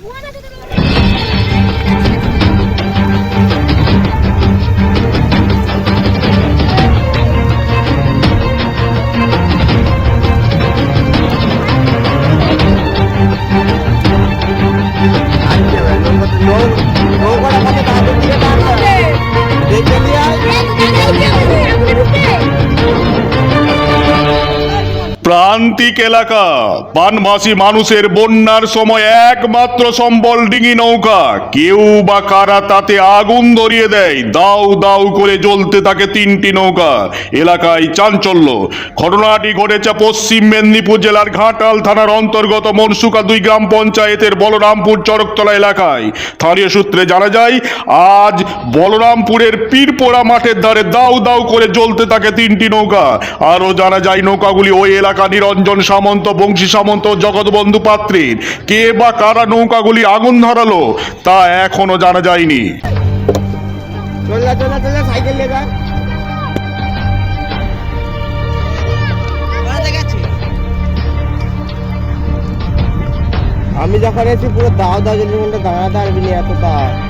buena que প্রান্তিক এলাকা। বানভাসী মানুষের বন্যার সময় একমাত্র সম্বল ডিঙি নৌকা। কেউ বা কারা তাতে আগুন ধরিয়ে দেয়, দাউ দাউ করে জ্বলতে থাকে তিনটি নৌকা। এলাকায় চাঞ্চল্য। ঘটনাটি ঘটেছে পশ্চিম মেদিনীপুর জেলার ঘাটাল থানার অন্তর্গত মনসুকা দুই গ্রাম পঞ্চায়েতের বলরামপুর চরকতলা এলাকায়। স্থানীয় সূত্রে জানা যায়, আজ বলরামপুরের পীরপোড়া মাঠের ধারে দাউ দাউ করে জ্বলতে থাকে তিনটি নৌকা। আরও জানা যায়, নৌকাগুলি ওই এলাকা নিরঞ্জন সামন্ত, বংশী সামন্ত, জগৎবন্ধু পাত্রীর কে বা কারা নৌকাগুলি আগুন ধরালো, তা এখনও জানা যায়নি। আমি যখন এসেছি, পুরো দাও দাও যদি দাঁড়া দাঁড়াতে পারবি এত দাও